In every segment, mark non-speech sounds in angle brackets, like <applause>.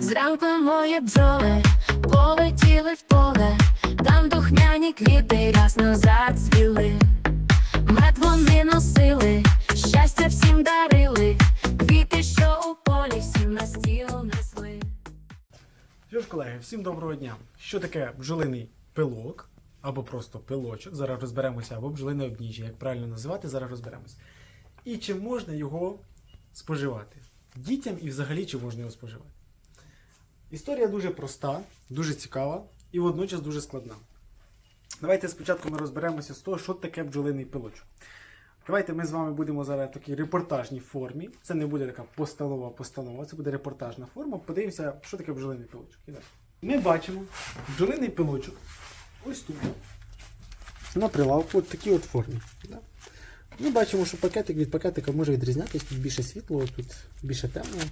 Зранку мої бджоли полетіли в поле, там духмяні квіти ясно зацвіли. Мед вони носили, щастя всім дарили, квіти, що у полі всім на стіл несли. Що ж, колеги, всім доброго дня. Що таке бджолиний пилок або просто пилочок? Зараз розберемося, або бджолине обніжжя, як правильно називати, зараз розберемося. І чи можна його споживати? Дітям і взагалі чи можна його споживати? Історія дуже проста, дуже цікава і водночас дуже складна. Давайте спочатку ми розберемося з того, що таке бджолиний пилочок. Давайте ми з вами будемо зараз в такій репортажній формі. Це не буде така постанова постанова, це буде репортажна форма. Подивимося, що таке бджолиний пилочок. Ідемо. Ми бачимо бджолиний пилочок ось тут. На прилавку, от такій от формі. Да? Ми бачимо, що пакетик від пакетика може відрізнятися, тут більше світлого, тут більше темного,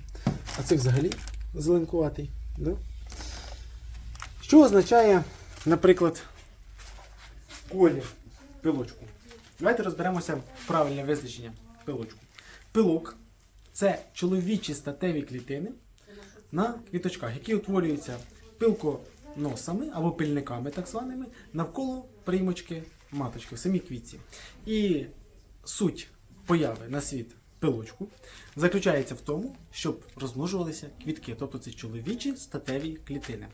а це взагалі зеленкуватий. Да? Що означає, наприклад, колір пилочку? Давайте розберемося правильне визначення пилочку. Пилок це чоловічі статеві клітини на квіточках, які утворюються пилконосами або пильниками, так званими, навколо приймочки маточки в самій квітці. І суть появи на світ пилочку заключається в тому, щоб розмножувалися квітки, тобто це чоловічі статеві клітини.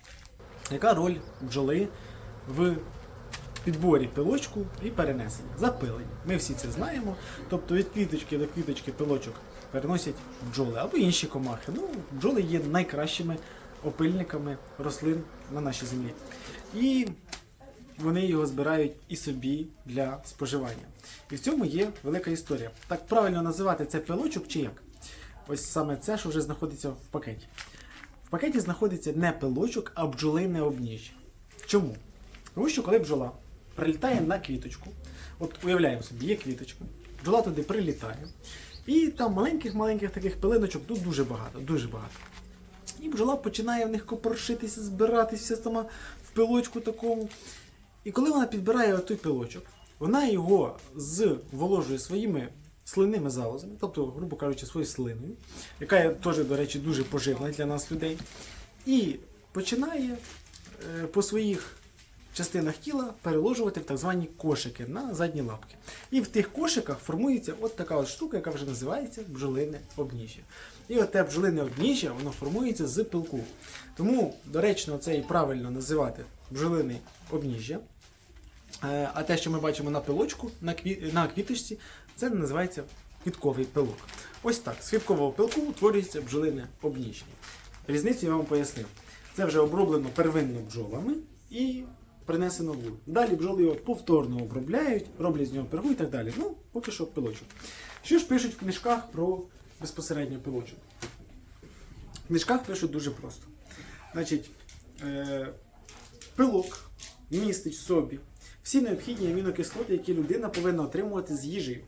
Яка роль бджоли в підборі пилочку і перенесення? Запилення. Ми всі це знаємо. Тобто від квіточки до квіточки пилочок переносять бджоли або інші комахи. Ну, бджоли є найкращими опильниками рослин на нашій землі. І вони його збирають і собі для споживання. І в цьому є велика історія. Так правильно називати це пилочок чи як? Ось саме це, що вже знаходиться в пакеті. В пакеті знаходиться не пилочок, а бджолине обніжжя. Чому? Тому що коли бджола прилітає на квіточку, от уявляємо собі, є квіточка, бджола туди прилітає, і там маленьких-маленьких таких пилиночок тут дуже багато, дуже багато. І бджола починає в них копоршитися, збиратися сама в пилочку такому. І коли вона підбирає той пилочок, вона його зволожує своїми слинними залозами, тобто, грубо кажучи, своєю слиною, яка є теж, до речі, дуже поживна для нас людей, і починає е, по своїх частинах тіла переложувати в так звані кошики на задні лапки. І в тих кошиках формується от така от штука, яка вже називається бджолине обніжжя. І от те бджолине обніжжя, воно формується з пилку. Тому доречно це і правильно називати бджолине обніжжя. Е, А те, що ми бачимо на пилочку, на, кві... на квіточці, це називається квітковий пилок. Ось так. З квіткового пилку утворюється бджолине обніжжя. Різницю я вам пояснив. Це вже оброблено первинно бджолами і принесено в. Далі бджоли його повторно обробляють, роблять з нього пергу і так далі. Ну, поки що пилочок. Що ж пишуть в книжках про безпосередньо пилочок? В книжках пишуть дуже просто. Значить, е, пилок містить в собі всі необхідні амінокислоти, які людина повинна отримувати з їжею.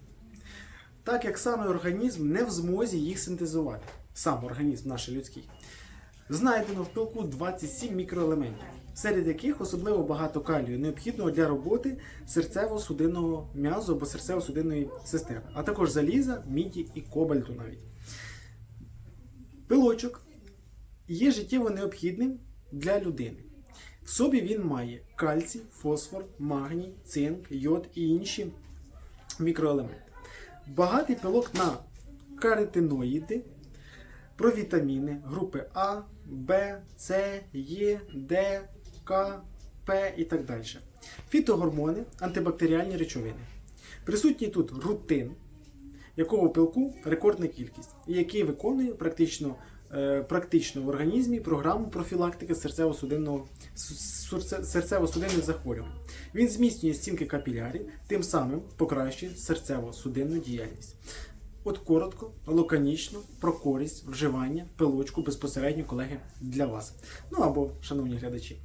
Так як саме організм не в змозі їх синтезувати. Сам організм наш людський. Знайдено в пилку 27 мікроелементів, серед яких особливо багато калію, необхідного для роботи серцево-судинного м'язу або серцево-судинної системи, а також заліза, міді і кобальту навіть. Пилочок є життєво необхідним для людини. В собі він має кальцій, фосфор, магній, цинк, йод і інші мікроелементи. Багатий пилок на каротиноїди, провітаміни групи А, Б, С, Е, Д, К, П і так далі. Фітогормони, антибактеріальні речовини. Присутній тут рутин, якого пилку рекордна кількість, і який виконує практично, практично в організмі програму профілактики серцево-судинного серцево-судинних захворювань. Він зміцнює стінки капілярів, тим самим покращує серцево-судинну діяльність. От коротко, лаконічно про користь вживання пилочку безпосередньо, колеги, для вас. Ну або, шановні глядачі.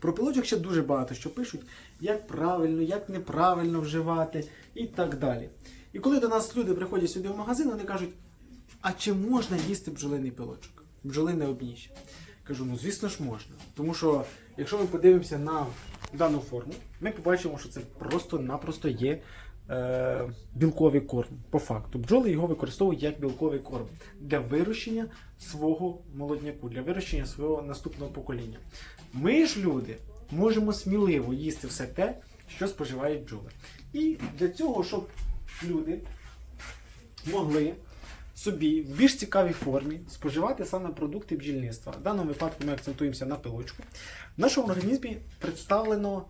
Про пилочок ще дуже багато що пишуть, як правильно, як неправильно вживати і так далі. І коли до нас люди приходять сюди в магазин, вони кажуть, а чи можна їсти бджолиний пилочок? Бджолине обніжжя? Кажу, ну звісно ж можна. Тому що, якщо ми подивимося на дану форму, ми побачимо, що це просто-напросто є е, білковий корм. По факту, бджоли його використовують як білковий корм для вирощення свого молодняку, для вирощення свого наступного покоління. Ми ж люди можемо сміливо їсти все те, що споживають бджоли. І для цього, щоб люди могли собі в більш цікавій формі споживати саме продукти бджільництва. В даному випадку ми акцентуємося на пилочку. В нашому організмі представлено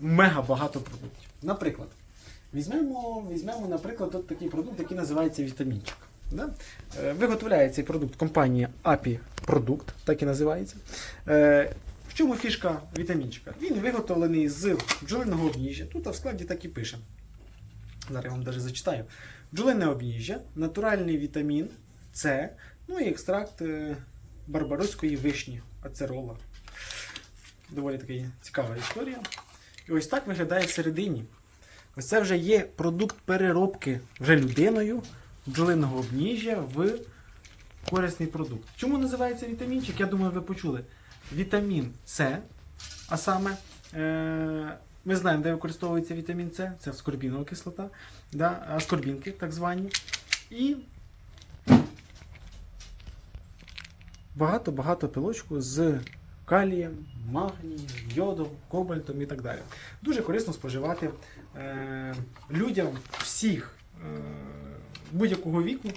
мега багато продуктів. Наприклад, візьмемо, візьмемо наприклад, от такий продукт, який називається вітамінчик. Да? Е, Виготовляє цей продукт компанія API Продукт, так і називається. Е, В чому фішка вітамінчика? Він виготовлений з бджолиного обніжжя. Тут в складі так і пише. Зараз я вам навіть зачитаю. Бджолине обніжжя, натуральний вітамін С, ну і екстракт е, барбароської вишні, ацерола. Доволі така цікава історія. І ось так виглядає всередині. Ось це вже є продукт переробки вже людиною бджолиного обніжжя в корисний продукт. Чому називається вітамінчик? Я думаю, ви почули. Вітамін С, а саме. Е- ми знаємо, де використовується вітамін С, це аскорбінова кислота, да, аскорбінки так звані. І багато-багато пилочку з калієм, магнієм, йодом, кобальтом і так далі. Дуже корисно споживати е, людям всіх е, будь-якого віку.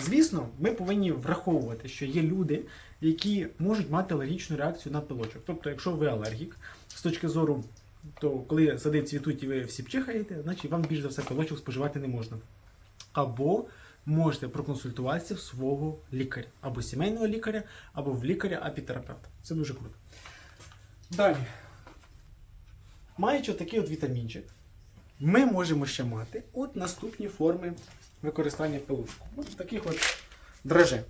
Звісно, ми повинні враховувати, що є люди, які можуть мати алергічну реакцію на пилочок. Тобто, якщо ви алергік, з точки зору то коли сади цвітуть і ви всі пчихаєте, значить вам більш за все пилочок споживати не можна. Або можете проконсультуватися в свого лікаря, або сімейного лікаря, або в лікаря-апітерапевта. Це дуже круто. Далі. Маючи такий от вітамінчик, ми можемо ще мати от наступні форми використання пилочку. От таких от драже.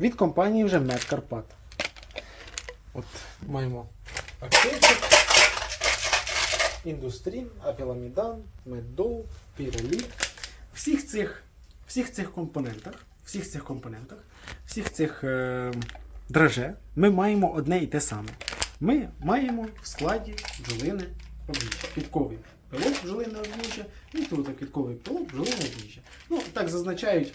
Від компанії вже Мед Карпат. От маємо активчик. Індустрін, апіламідан, медоу, піроліт. Всіх цих, всіх цих компонентах, всіх цих компонентах, всіх цих е, драже ми маємо одне і те саме. Ми маємо в складі бджолини обніжжя. Квітковий пилок бджолине обніжжя і тут квітковий пилок бджолине обніжжя. Ну, так зазначають.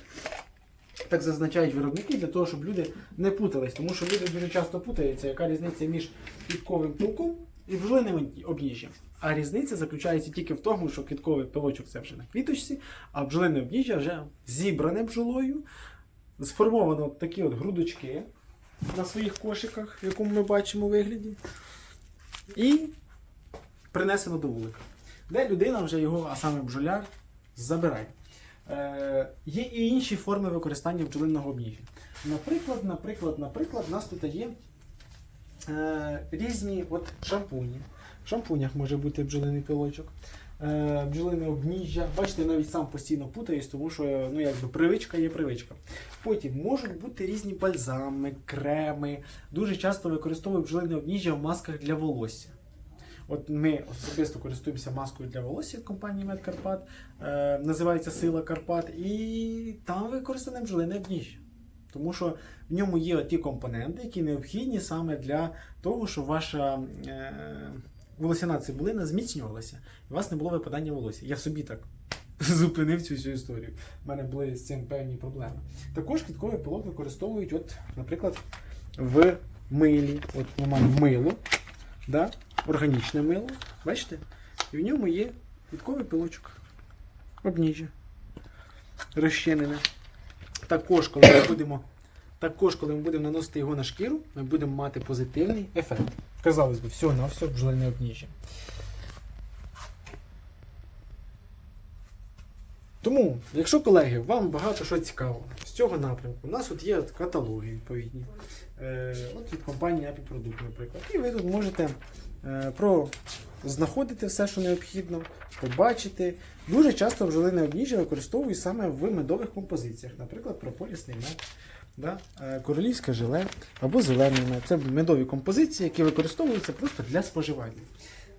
Так зазначають виробники для того, щоб люди не путались, тому що люди дуже часто путаються, яка різниця між квітковим пилком і бджолиним обніжжям. А різниця заключається тільки в тому, що квітковий пилочок це вже на квіточці, а бджолине обніжжя вже зібране бджолою, сформовано такі от грудочки на своїх кошиках, в якому ми бачимо вигляді, і принесено до вулика, де людина вже його, а саме бджоляр, забирає. Е, є і інші форми використання бджолиного обніжжя. Наприклад, наприклад, наприклад, у нас тут є е, різні от шампуні. В шампунях може бути бджолиний пилочок, е, бджолине обніжжя. Бачите, навіть сам постійно путаюсь, тому що ну, якби привичка є привичка. Потім можуть бути різні бальзами, креми. Дуже часто використовують бджолине обніжжя в масках для волосся. От ми особисто користуємося маскою для волосся від компанії Медкарпат, е, називається Сила Карпат, і там використане бджолине обніжжя. Тому що в ньому є ті компоненти, які необхідні саме для того, щоб ваша е, волосяна цибулина зміцнювалася, і у вас не було випадання волосся. Я собі так <laughs> зупинив цю всю історію. У мене були з цим певні проблеми. Також квітковий пилок використовують, от, наприклад, в милі. От ми маємо мило, да? органічне мило, бачите? І в ньому є квітковий пилочок. Обніжжя. Розчинене. Також, коли ми будемо, також, коли ми будемо наносити його на шкіру, ми будемо мати позитивний ефект. Казалось би, все на все бджолине обніжжя. Тому, якщо колеги, вам багато що цікаво з цього напрямку, у нас тут є каталоги відповідні. Е, от від компанії Apple Product, наприклад. І ви тут можете е, про знаходити все, що необхідно, побачити. Дуже часто бджолине обніжжя використовують саме в медових композиціях, наприклад, прополісний мед, да? е, королівське желе або зелений мед. Це медові композиції, які використовуються просто для споживання.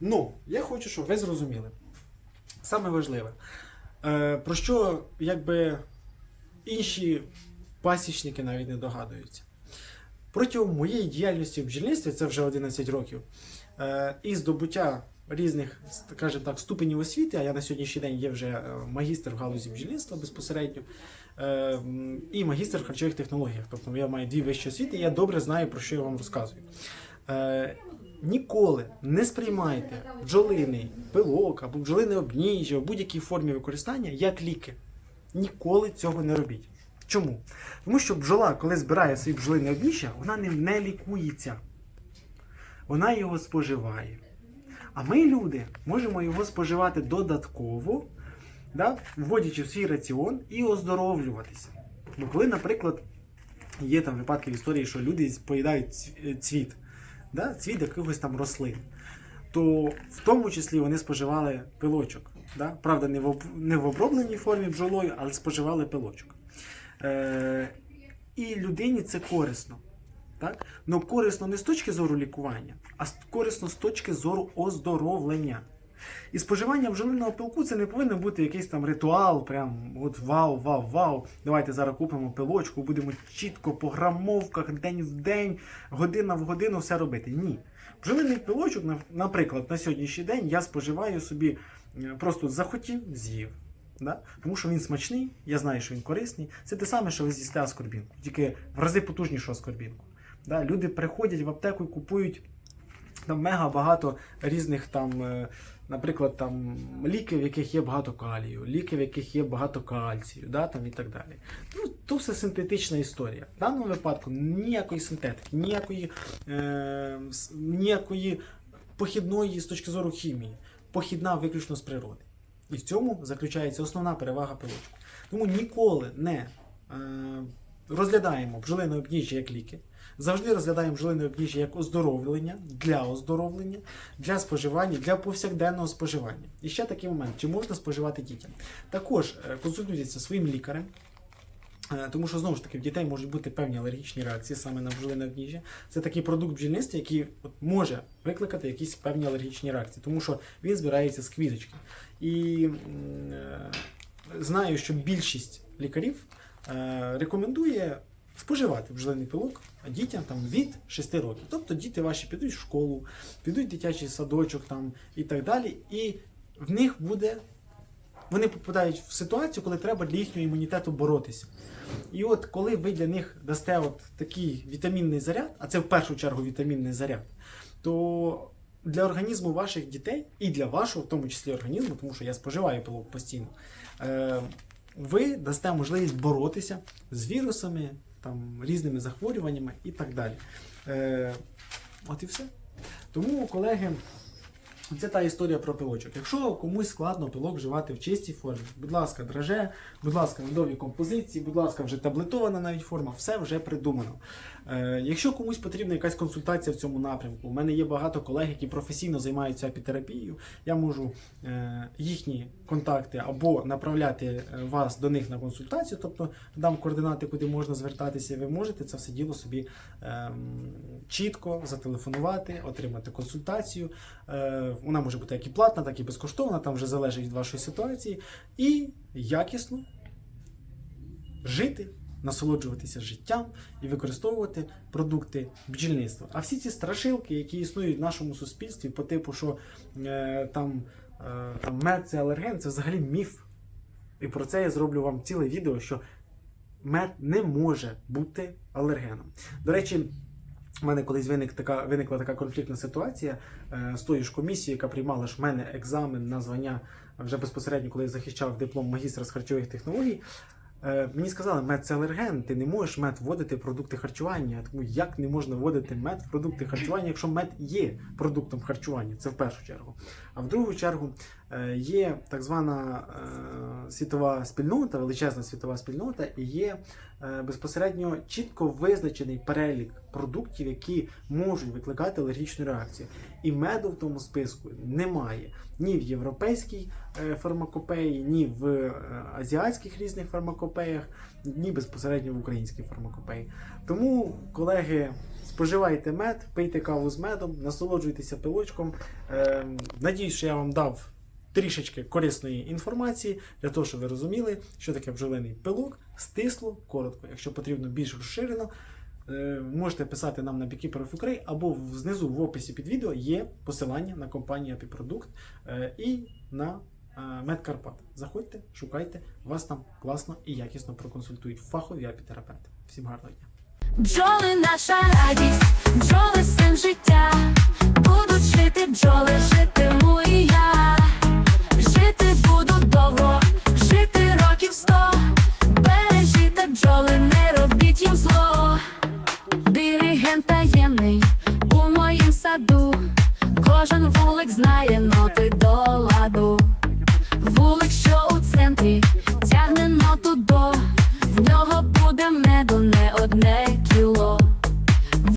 Ну, я хочу, щоб ви зрозуміли. Саме важливе, е, про що якби інші пасічники навіть не догадуються. Протягом моєї діяльності в бджільництві, це вже 11 років, е, і здобуття різних, скажімо так, ступенів освіти, а я на сьогоднішній день є вже е, магістр в галузі бджільництва безпосередньо, е, і магістр в харчових технологіях. Тобто я маю дві вищі освіти, і я добре знаю, про що я вам розказую. Е, Ніколи не сприймайте бджолиний пилок або бджолине обніжжя в будь-якій формі використання як ліки. Ніколи цього не робіть. Чому? Тому що бджола, коли збирає свої бджолине обніжжя, вона ним не лікується. Вона його споживає. А ми, люди, можемо його споживати додатково, да, вводячи в свій раціон і оздоровлюватися. Бо коли, наприклад, є там випадки в історії, що люди поїдають цвіт, да, цвіт якихось там рослин, то в тому числі вони споживали пилочок. Да? Правда, не в, не в обробленій формі бджолою, але споживали пилочок. Е... І людині це корисно. Так? Но корисно не з точки зору лікування, а корисно з точки зору оздоровлення. І споживання бджолиного пилку це не повинен бути якийсь там ритуал, прям от вау, вау, вау. Давайте зараз купимо пилочку, будемо чітко по грамовках, день в день, година в годину все робити. Ні. Бджолиний пилочок, наприклад, на сьогоднішній день я споживаю собі е, просто захотів, з'їв. Да? Тому що він смачний, я знаю, що він корисний. Це те саме, що ви з'їсте аскорбінку, тільки в рази потужнішу аскорбінку. Да? Люди приходять в аптеку і купують там мега багато різних там, е, наприклад, там ліки, в яких є багато калію, ліки, в яких є багато кальцію, да, там і так далі. Ну, то все синтетична історія. В даному випадку ніякої синтетики, ніякої, е, ніякої похідної з точки зору хімії. Похідна виключно з природи. І в цьому заключається основна перевага пилочку. Тому ніколи не е, розглядаємо бджолине обніжжя як ліки. Завжди розглядаємо бджолине обніжжя як оздоровлення для оздоровлення, для споживання, для повсякденного споживання. І ще такий момент: чи можна споживати дітям? Також е, консультуйтеся своїм лікарем. Е, Тому що знову ж таки в дітей можуть бути певні алергічні реакції саме на бджолине обніжжя. Це такий продукт бджільництва, який от може викликати якісь певні алергічні реакції, тому що він збирається з квіточки. І е, знаю, що більшість лікарів е, рекомендує споживати бджолиний пилок дітям там від 6 років. Тобто діти ваші підуть в школу, підуть в дитячий садочок там і так далі. І в них буде. Вони попадають в ситуацію, коли треба для їхнього імунітету боротися. І от коли ви для них дасте от такий вітамінний заряд, а це в першу чергу вітамінний заряд, то для організму ваших дітей і для вашого, в тому числі організму, тому що я споживаю пилок постійно, е, ви дасте можливість боротися з вірусами, там, різними захворюваннями і так далі. Е, от і все. Тому, колеги, це та історія про пилочок. Якщо комусь складно пилок вживати в чистій формі, будь ласка, драже, будь ласка, медові композиції, будь ласка, вже таблетована навіть форма, все вже придумано. Е, якщо комусь потрібна якась консультація в цьому напрямку, у мене є багато колег, які професійно займаються апітерапією, я можу е, їхні контакти або направляти е, вас до них на консультацію, тобто дам координати, куди можна звертатися, ви можете це все діло собі ем, чітко зателефонувати, отримати консультацію. Вона може бути як і платна, так і безкоштовна, там вже залежить від вашої ситуації. І якісно жити, насолоджуватися життям і використовувати продукти бджільництва. А всі ці страшилки, які існують в нашому суспільстві, по типу, що е, там, е, там мед це алерген, це взагалі міф. І про це я зроблю вам ціле відео, що мед не може бути алергеном. До речі, у мене колись виник така, виникла така конфліктна ситуація е, з тою ж комісією, яка приймала ж мене екзамен на звання вже безпосередньо, коли я захищав диплом магістра з харчових технологій. Е, мені сказали, мед це алерген, ти не можеш мед вводити в продукти харчування. Тому як не можна вводити мед в продукти харчування, якщо мед є продуктом харчування, це в першу чергу. А в другу чергу є так звана е, світова спільнота, величезна світова спільнота, і є е, безпосередньо чітко визначений перелік продуктів, які можуть викликати алергічну реакцію. І меду в тому списку немає ні в європейській е, фармакопеї, ні в е, азіатських різних фармакопеях, ні безпосередньо в українській фармакопеї. Тому, колеги, споживайте мед, пийте каву з медом, насолоджуйтеся пилочком. Е, Надіюсь, що я вам дав трішечки корисної інформації для того, щоб ви розуміли, що таке бджолиний пилок, стисло, коротко. Якщо потрібно більш розширено, Е, можете писати нам на Beekeeper of Ukraine або знизу в описі під відео є посилання на компанію Апіпродукт е, і на е, Медкарпат. Заходьте, шукайте, вас там класно і якісно проконсультують фахові апітерапевти. Всім гарного дня! Бджоли наша радість, бджоли